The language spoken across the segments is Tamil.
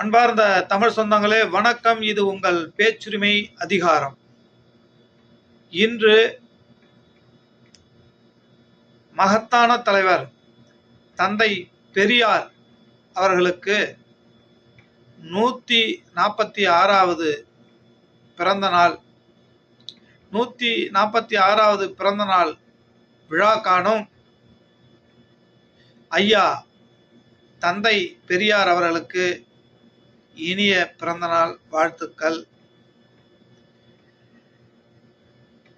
அன்பார்ந்த தமிழ் சொந்தங்களே வணக்கம். இது உங்கள் பேச்சுரிமை அதிகாரம். இன்று மகத்தான தலைவர் தந்தை பெரியார் அவர்களுக்கு நூற்றி நாற்பத்தி ஆறாவது பிறந்த நாள். நூற்றி நாற்பத்தி ஆறாவது பிறந்த நாள் விழா காணும் ஐயா தந்தை பெரியார் அவர்களுக்கு இனிய பிறந்தநாள் வாழ்த்துக்கள்.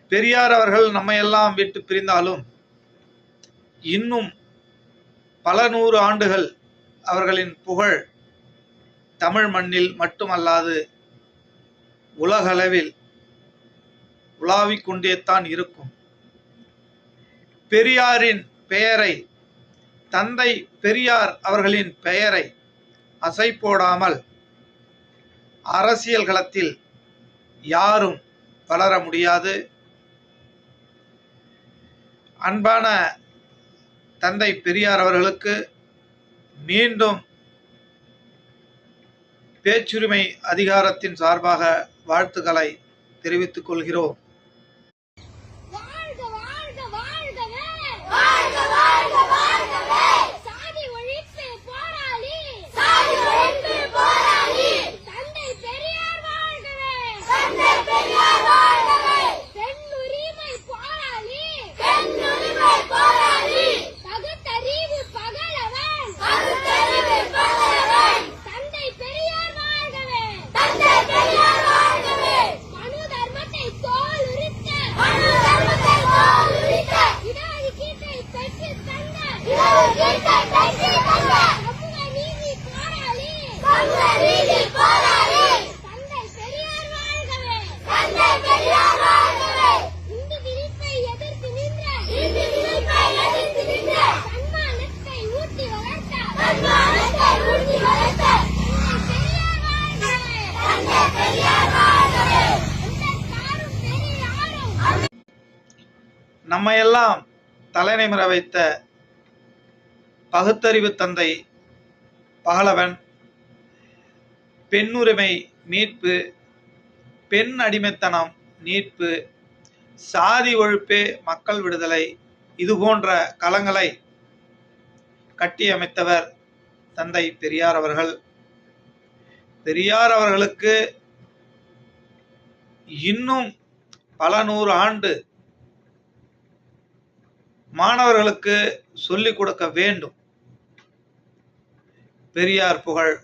பெரியார் அவர்கள் நம்மையெல்லாம் விட்டு பிரிந்தாலும் இன்னும் பல நூறு ஆண்டுகள் அவர்களின் புகழ் தமிழ் மண்ணில் மட்டுமல்லாது உலகளவில் உலாவிக் கொண்டேத்தான் இருக்கும். பெரியாரின் பெயரை தந்தை பெரியார் அவர்களின் பெயரை அசை போடாமல் அரசியல் களத்தில் யாரும் வளர முடியாது. அன்பான தந்தை பெரியார் அவர்களுக்கு மீண்டும் பேச்சுரிமை அதிகாரத்தின் சார்பாக வாழ்த்துக்களை தெரிவித்துக் கொள்கிறோம். நம்மையெல்லாம் தலைநிமிர வைத்த பகுத்தறிவு தந்தை பகலவன் பெண்ணுரிமை மீட்பு பெண் அடிமைத்தனம் மீட்பு சாதி ஒழிப்பே மக்கள் விடுதலை இது போன்ற களங்களை கட்டியமைத்தவர் தந்தை பெரியார் அவர்கள். பெரியார் அவர்களுக்கு இன்னும் பல நூறு ஆண்டு மாணவர்களுக்கு சொல்லிக் கொடுக்க வேண்டும். பெரியார் புகழ்.